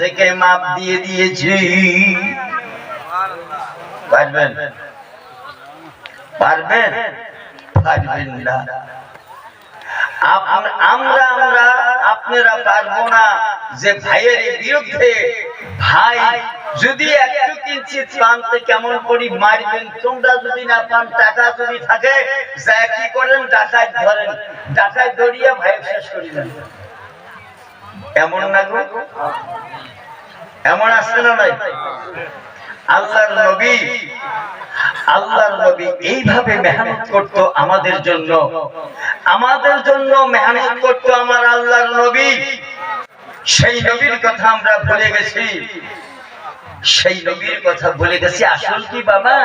থেকে মাপ দিয়ে দিয়েছি। পারবেন? পারবেন? পারবেন না। আমরা আমরা আপনারা পারব না যে ভাইয়ের বিরুদ্ধে ভাই যদি একটু কিঞ্চিত পান তো কেমন করি মারবেন, তোমরা যদি না পান, টাকা যদি থাকে কি করেন, ডাকাত ধরেন। ডাকাত ধরিয়া ভাই শেষ করিলেন এমন না গো? এমন আসছে না নাই? আল্লাহর নবী আল্লাহর নবী এইভাবে মেহনত করত আমাদের জন্য। আমাদের জন্য মেহনত করত আমার আল্লাহর নবী। সেই নবীর কথা আমরা ভুলে গেছি। সেই নবীর কথা ভুলে গেছি। আসল কি বাবা?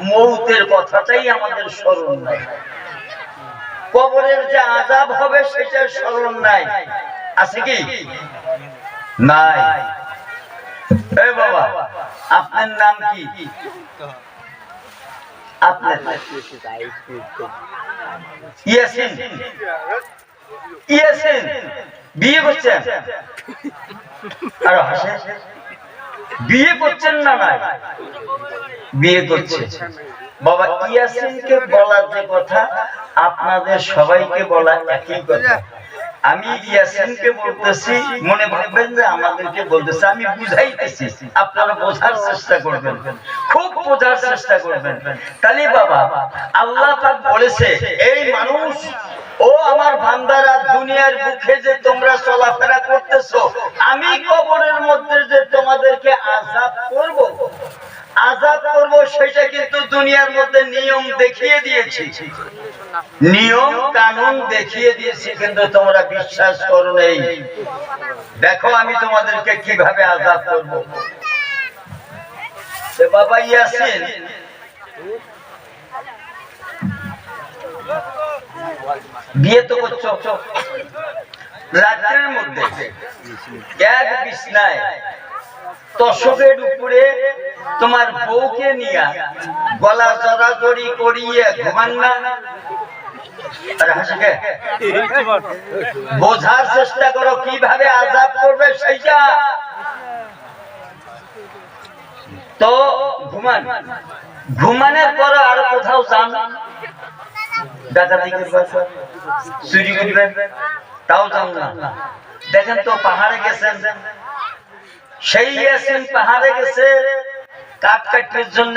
মৌতের কথাটাই আমাদের স্মরণ নাই। কবরের যে আজাব হবে, সেটার স্মরণ নাই। আছে কি? নাই। এই বাবা, আপনার নাম কি? আপনার ইয়াসিন। ইয়াসিন, বিয়ে করছেন? আর হাসেন? বিয়ে করছেন না না বিয়ে করছে। বাবা, ইয়াসিনকে বলার যে কথা, আপনাদের সবাইকে বলা একই কথা। আমি ইয়াসিনকে বলতেছি, মনে ভাববেন যে আমাদেরকে বলতেছে, আমি বুঝাইতেছি। আপনারা বোঝার চেষ্টা করবেন। খুব বোঝার চেষ্টা করবেন। তাহলে বাবা, আল্লাহ পাক বলেছে, এই মানুষ, ও আমার বান্দারা, দুনিয়ার বুকে যে তোমরা চলাফেরা করতেছো, আমি কবরের মধ্যে যে তোমাদেরকে আজাদ করব আজাদ করব, সেটা কিন্তু দুনিয়ার মধ্যে নিয়ম দেখিয়ে দিয়েছি। নিয়ম কানুন দেখিয়ে দিয়েছি, কিন্তু তোমরা বিশ্বাস করো নেই। দেখো আমি তোমাদেরকে কীভাবে আজাদ করব। বাবা ইয়াসিন। বিয়ে তো করছ? রাত্রের মধ্যে। এক বিছনায় তসবের উপরে তোমার বউকে নিয়ে গলা জড়াজড়ি করিয়ে ঘুমান না? বোঝার চেষ্টা করো, কীভাবে আজাদ করবে সেইটা। তো, ঘুমান। ঘুমানোর পর আর কোথাও যান। তাও দেখেন তো, পাহাড়ে গেছেন। সেই পাহাড়ে গেছে জন্য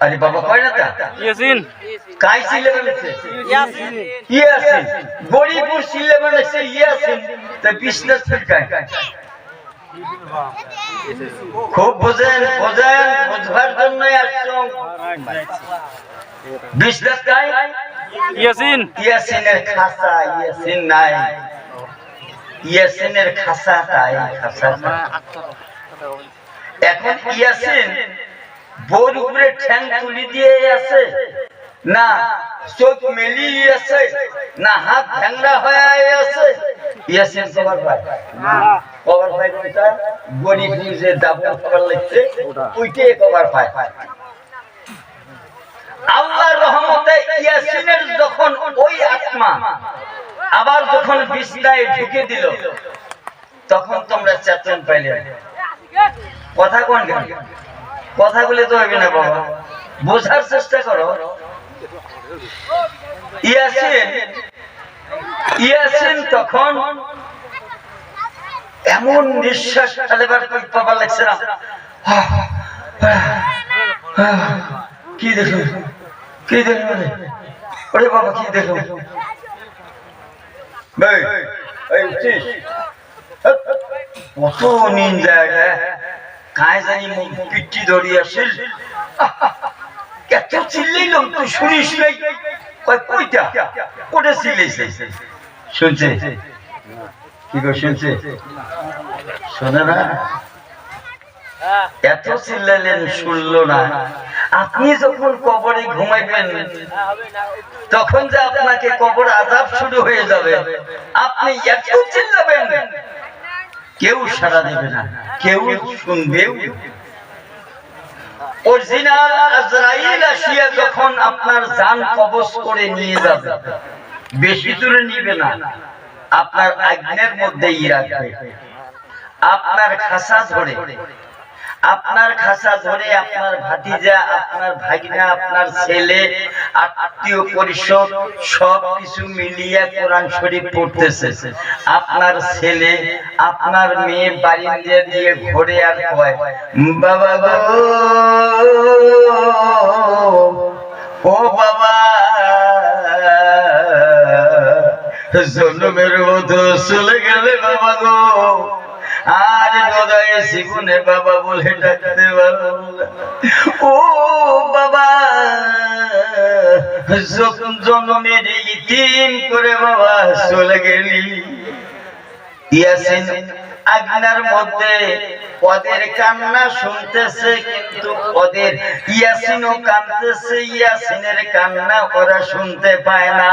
আরে বাবা কয় না তা? ইয়াসিন। কাই সিলে বলেছে? ইয়াসিন। গরিপুর সিলে বলেছে ইয়াসিন। তা বিষ্ণুর ফিরকায় খুব বোঝেন বোঝেন বুঝবার জন্যই আসছো। বিষ্ণুর কাই? ইয়াসিন। ইয়াসিনের খাসা ইয়াসিন নাই। ইয়াসিনের খাসা তাই খাসা এখন ইয়াসিন বোর উপরে ঠ্যাং তুলি দিয়ে আছে, না চোখ মেলিয়ে আছে, না হাত ভ্যাংরা হয়ে আছে। ইয়াসিন কবার ভাই কবার ভাই কোনটা? গরিব যে দাবন কবার লাগছে ওইটাই কবার ভাই। আল্লাহর রহমতে ইয়াসিনের যখন ওই আত্মা আবার যখন বিছনায় ঢুকে দিল, তখন তোমরা চেতন পাইলে। কথা কোন কেন কথাগুলি তো হবে না বাবা বোঝার চেষ্টা করো ইয়াসিন ইয়াসিন তখন এমন নিঃশ্বাস ফেলেবার পাবার লাগছে না কি দেখুন কি দেখল রে? ওরে বাবা কি ভাই এই উঠছিস কত নিন জায়গা জানি মুখ পিটি তুই শুনিস নাই। কোটে চিল্লাইছে শুনছে? কি শুনছে? শোনে না? এত চিল্লাইলেন শুনলো না। আপনি যখন কবরে ঘুমাইবেন, তখন যে আপনাকে কবর আজাব শুরু হয়ে যাবে। আপনি এত চিল্লাবেন। কেউ সারা দেবে না, কেউ শুনবেও অরিজিনাল যখন আপনার জান করে নিয়ে বেশি দূরে নিবে না, আপনার আপনার খাসা ধরে আপনার খাসা ধরে আপনার ভাতিজা, আপনার ভাগিনা, আপনার ছেলে, আত্মীয় পরিষদ সব কিছু মিলিয়ে কোরআন শরীফ পড়তেছে। আপনার ছেলে, আপনার মেয়ে বাড়ি দিয়ে ঘরে আর কয়, বাবা গো, ও বাবা, জন্মের মতো চলে গেলে বাবা গো বোধহয় জীবনে বাবা বলে ডাকতে পারব ও বাবা, যখন জন্মের ইতিম করে বাবা চলে গেলি, ইয়াসিন আগ্নার মধ্যে ওদের কান্না শুনতেছে, কিন্তু ওদের ইয়াসিনও কাঁদতেছে, ইয়াসিনের কান্না ওরা শুনতে পায় না।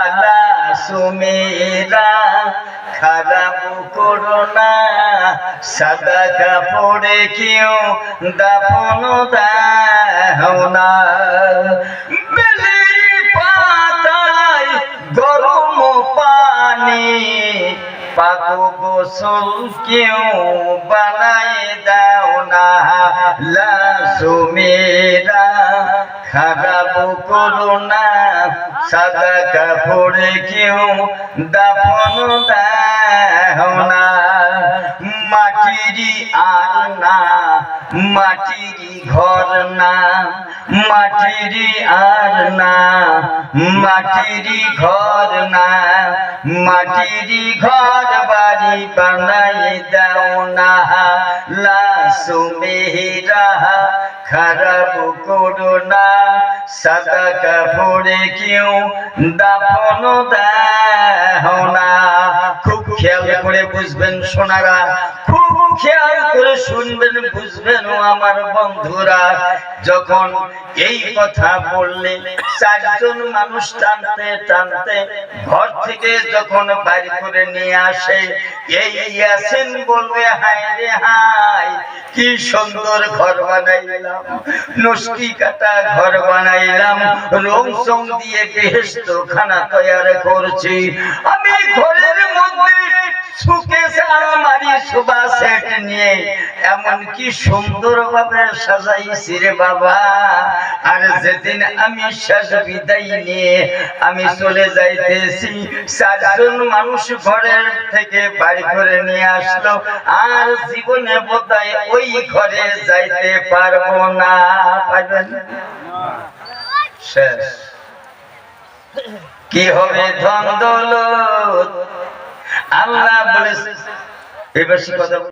লাসমেরা খারাপ করো না। সাদা কাপড়ে কেউ দাফন দাও না। বেলের পাতায় গরম পানি পাগো গোসল কেউ বানায় দাও না। লাসুমেরা খারাপ করো না। সাদা কাপড়ে কেউ দাফন দাও না। মাটিরি আর না মাটিরি ঘর না। মাটিরি আর না মাটিরি ঘর না। মাটিরি ঘর বাড়ি বানাই দাও না। লাসুমেরা খারাপ করো সাদা কাপড়ে কেউ দাফন দেহ না। খুব খেয়াল করে বুঝবেন সোনারা খুব খেয়াল করে শুনবেন, বুঝবেন ও আমার বন্ধুরা, যখন এই কথা বললে চারজন মানুষ টানতে টানতে ঘর থেকে যখন বাড়ি করে নিয়ে আসে, এই ইয়াসিন বলবে, হায় রে হায়, কি সুন্দর ঘর বানাইলাম, নস্কি কাটা ঘর বানাইলাম, রং সং দিয়ে বেহেস্ত খানা তৈরি করছি সেট নিয়ে সুন্দর ভাবে সাজাইছি রে বাবা। আর যেদিন আমি শেষ বিদায় নিয়ে আমি চলে যাইতেছি, চারজন মানুষ ঘরের থেকে বাড়ি করে নিয়ে আসলো। আর জীবনে বোধহয় ওই ঘরে যাইতে পারব না। পারবেন? কি হবে ধন দৌলত? আল্লাহ বলে এবার কথা